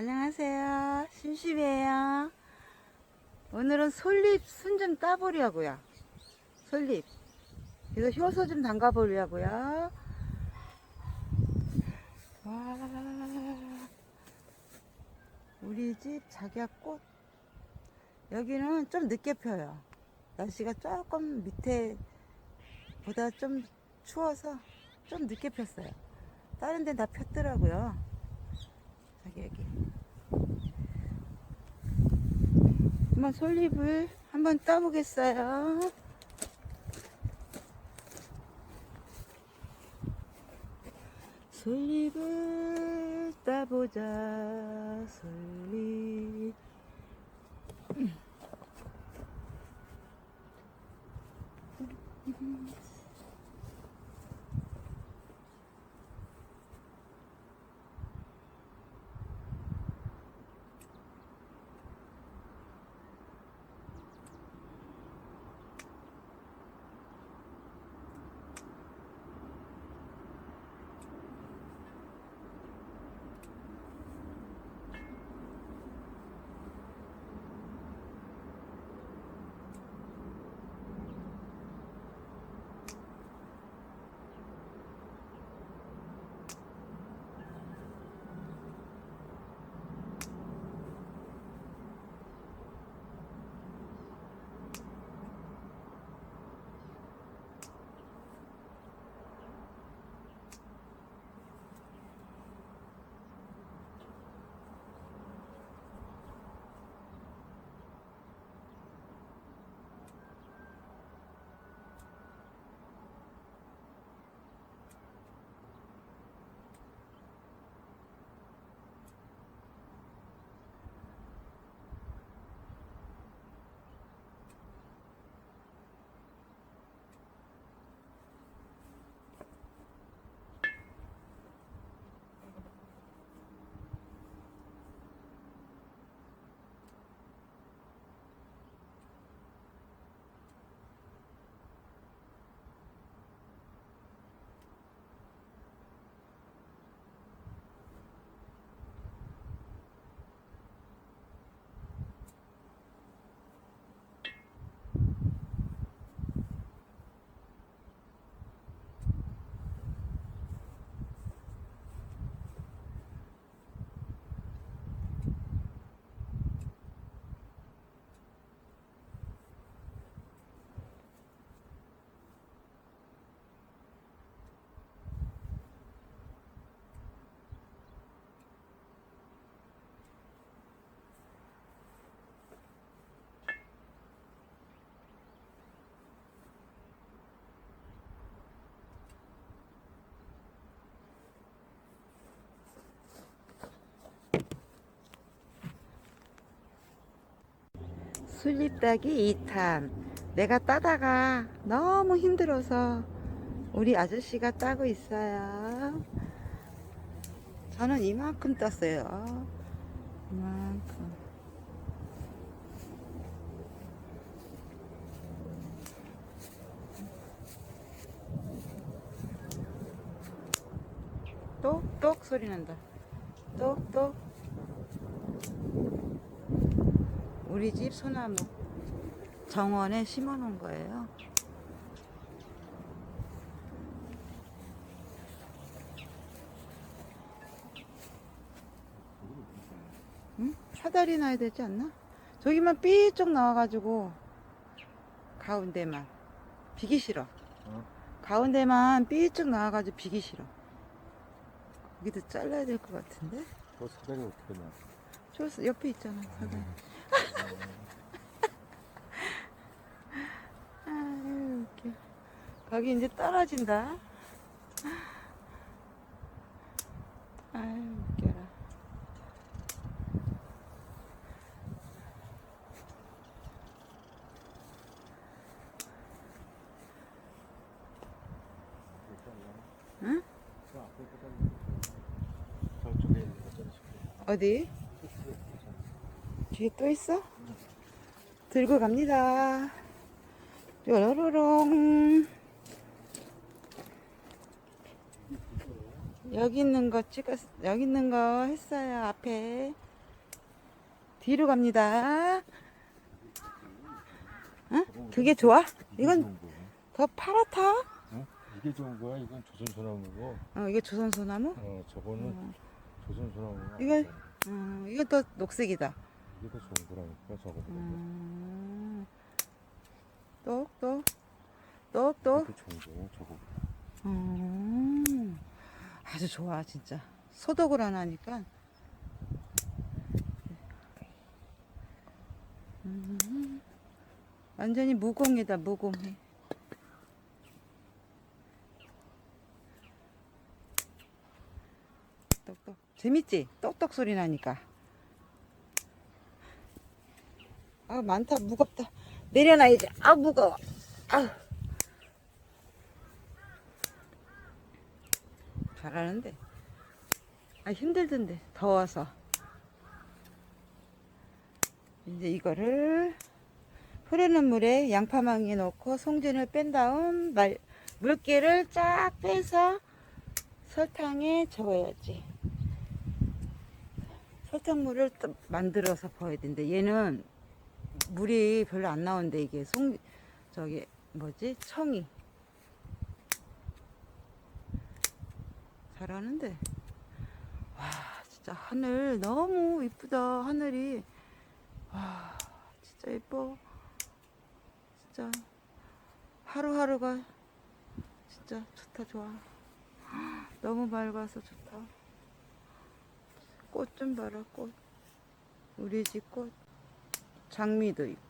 안녕하세요. 심심해요. 오늘은 솔잎 순 좀 따보려고요. 솔잎. 그래서 효소 좀 담가보려고요. 와. 우리 집 작약꽃. 여기는 좀 늦게 펴요. 날씨가 조금 밑에 보다 좀 추워서 좀 늦게 폈어요. 다른 데는 다 폈더라고요. 저기 여기. 한번 솔잎을 한번 따보겠어요. 솔잎을 따보자 솔잎 술잎 따기 2탄. 내가 따다가 너무 힘들어서 우리 아저씨가 따고 있어요. 저는 이만큼 땄어요. 이만큼. 똑똑 소리 난다. 똑똑. 우리 집 소나무 정원에 심어 놓은 거예요. 응? 사다리 놔야 되지 않나? 저기만 삐쭉 나와가지고 가운데만 비기 싫어. 어? 가운데만 삐쭉 나와가지고 비기 싫어. 여기도 잘라야 될 것 같은데? 저 사다리 어떻게 나? 저 옆에 있잖아 사다리. 아유 웃겨. 거기 이제 떨어진다. 아유 웃겨라. 응? 저 어디? 뒤에 또 있어? 들고 갑니다. 뾰로로롱. 여기 있는 거 찍었, 여기 있는 거 했어요, 앞에. 뒤로 갑니다. 응? 그게 좋아? 이건. 더 파랗다. 응? 이게 좋은 거야. 이건 조선소나무고. 어, 이게 조선소나무? 어, 저거는 어, 조선소나무가. 이건-. 어, 이건 더 녹색이다. 이게 더 좋은 거라니까 저거보다. 음, 똑똑, 똑똑. 이게 좋은 거야. 저거. 음, 아주 좋아, 진짜. 소독을 안 하니까. 음, 완전히 무공이다, 무공해. 똑똑. 재밌지? 똑똑 소리 나니까. 아, 많다, 무겁다. 내려놔야지. 아, 무거워. 아. 잘하는데. 아, 힘들던데. 더워서. 이제 이거를 흐르는 물에 양파망에 넣고 송진을 뺀 다음 말, 물기를 쫙 빼서 설탕에 저어야지. 설탕물을 또 만들어서 부어야 된대. 얘는 물이 별로 안 나온대. 이게 송, 저기, 뭐지? 청이. 잘하는데. 와, 진짜 하늘 너무 이쁘다. 하늘이. 와, 진짜 예뻐. 진짜 하루하루가 진짜 좋다, 좋아. 너무 맑아서 좋다. 꽃 좀 봐라, 꽃. 우리 집 꽃. 장미도 있고.